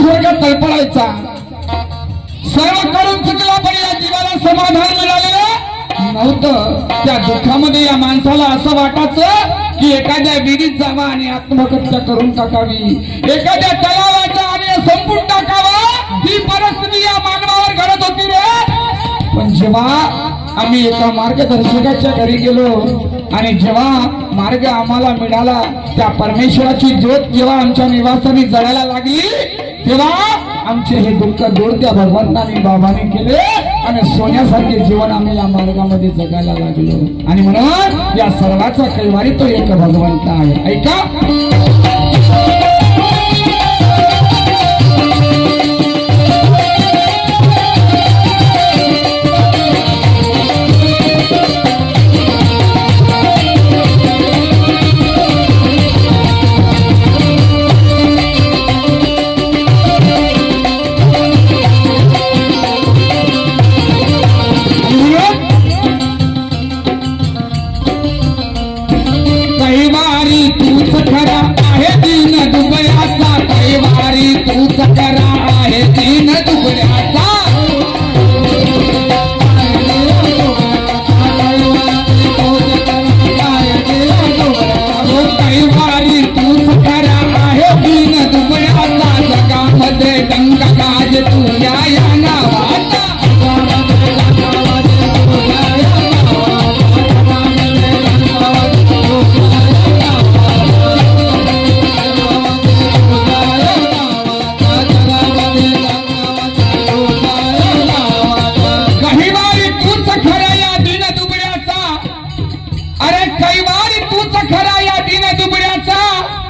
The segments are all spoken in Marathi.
माणूस तळपडायचा सर्व करून चुकला पण या जीवाला समाधान मिळालेलं नव्हतं. त्या दुःखामध्ये या माणसाला असं वाटायचं की एखाद्या विधीत जावा आणि आत्महत्या करून टाकावी. एखाद्या तलावाचा आणि संपून टाकावा. ही परिस्थिती या मानवावर घडत होती रे. पण जेव्हा आम्ही एका मार्गदर्शकाच्या घरी गेलो आणि जेव्हा मार्ग आम्हाला मिळाला त्या परमेश्वराची ज्योत जेव्हा आमच्या निवासाने जळायला लागली तेव्हा आमचे हे दुःख दूर त्या भगवंताने बाबाने केले आणि सोन्यासारखे जीवन आम्ही या मार्गामध्ये जगायला लागलो. आणि म्हणून या सर्वाचा कैवारी तो एक भगवंत आहे. ऐका? head.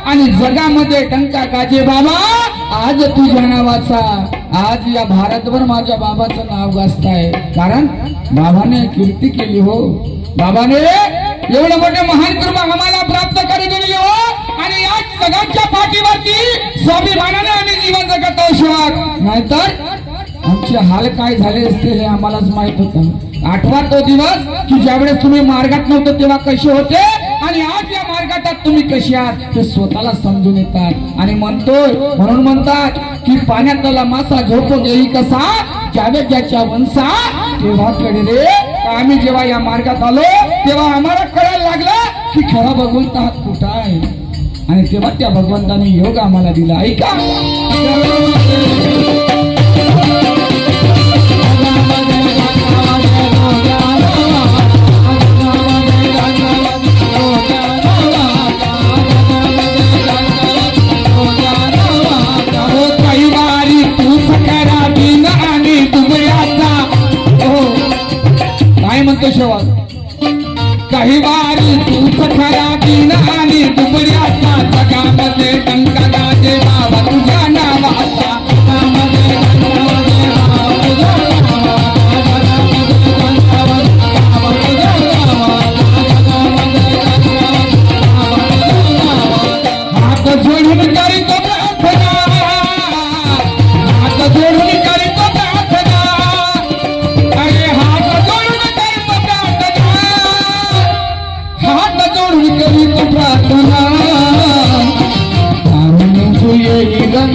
आणि जगामध्ये टंका काजे बाबा आज तुझ्या नावाचा आज या भारतभर माझ्या बाबाचं नाव गाजताय. कारण बाबाने कीर्ती केली हो. बाबाने एवढं मोठे महान कृपा आम्हाला प्राप्त करी दिली हो. आणि या जगाच्या पाठीवरती स्वाभिमानाने आम्ही जीवन जगत आहोत नाहीतर आमचे हाल काय झाले असते हे आम्हालाच माहीत होतं. आठवा तो दिवस की ज्यावेळेस तुम्ही मार्गात नव्हतं तेव्हा कसे होते? आणि आज या मार्गात तुम्ही कशी आहात हे स्वतःला समजून येतात. आणि म्हणतोय म्हणून म्हणतात की पाण्यातला मासा झोपो देई कसा? ज्यावे ज्याच्या वंसा तेव्हा कडे आम्ही जेव्हा या मार्गात आलो तेव्हा आम्हाला कळायला लागलं की खरा भगवंत हा कुठं आहे? आणि तेव्हा त्या भगवंताने योग आम्हाला दिला. ऐका. खरा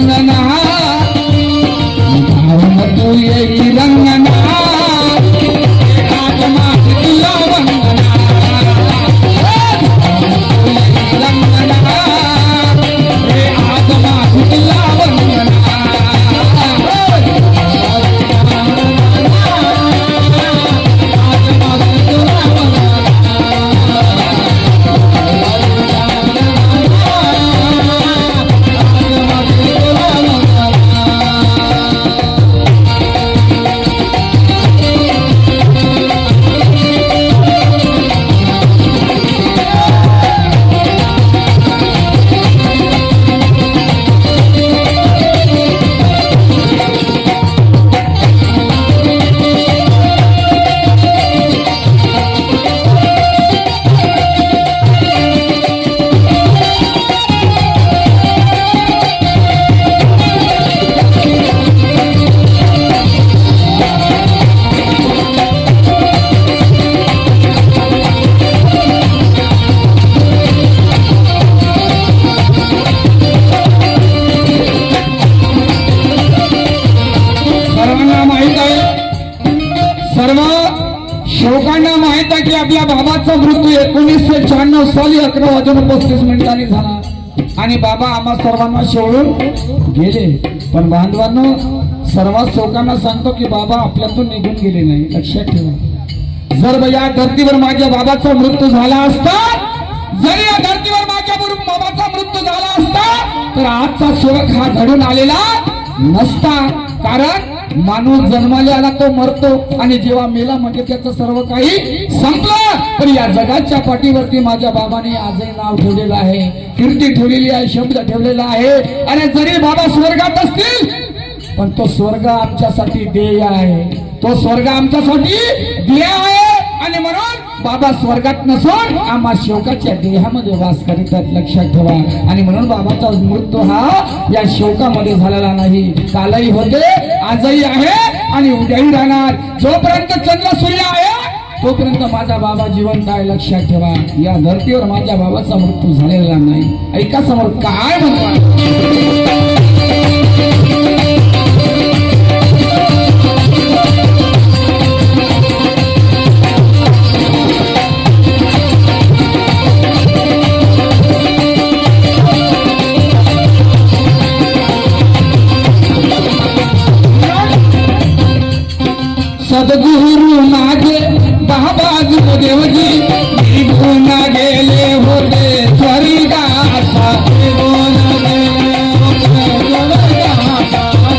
Nana. बाबाचा मृत्यू एकोणीसशे शहाण्णव साली अकरा वाजून पस्तीस मिनिटांनी झाला. आणि बाबा आम्हा सर्वांना शेवळून गेले. पण बांधवांनो सर्वात शोकांना सांगतो की बाबा आपल्यातून निघून गेले नाही. लक्षात ठेवा. जर या धर्तीवर माझ्या बाबाचा मृत्यू झाला असता जरी या धर्तीवर माझ्या बाबाचा मृत्यू झाला असता तर आजचा शोक हा घडून आलेला नसता. कारण माणूस जन्माला आला तो मरतो आणि जेव्हा मेला म्हणजे त्याचं सर्व काही संपलं. पण या जगाच्या पाठीवरती माझ्या बाबाने आजही नाव ठेवलेलं आहे. कीर्ती ठेवलेली आहे शब्द ठेवलेला आहे. आणि जरी बाबा स्वर्गात असतील पण तो स्वर्ग आमच्यासाठी देय आहे. तो स्वर्ग आमच्यासाठी देय आहे. आणि म्हणून बाबा स्वर्गात नसून आम्हा शोकाच्या देहामध्ये वास करीतात लक्षात ठेवा. आणि म्हणून बाबाचा मृत्यू हा या शोकामध्ये झालेला नाही. कालही होते आजही आहे आणि उद्याही राहणार. जोपर्यंत चंद्र सूर्य आहे तोपर्यंत माझा बाबा जिवंत आहे लक्षात ठेवा. या धर्तीवर माझ्या बाबाचा मृत्यू झालेला नाही. ऐका समोर काय म्हणतात? सद्गुरू मागे बाबा गुरुदेव जी भुवना गेले होते स्वर्गासा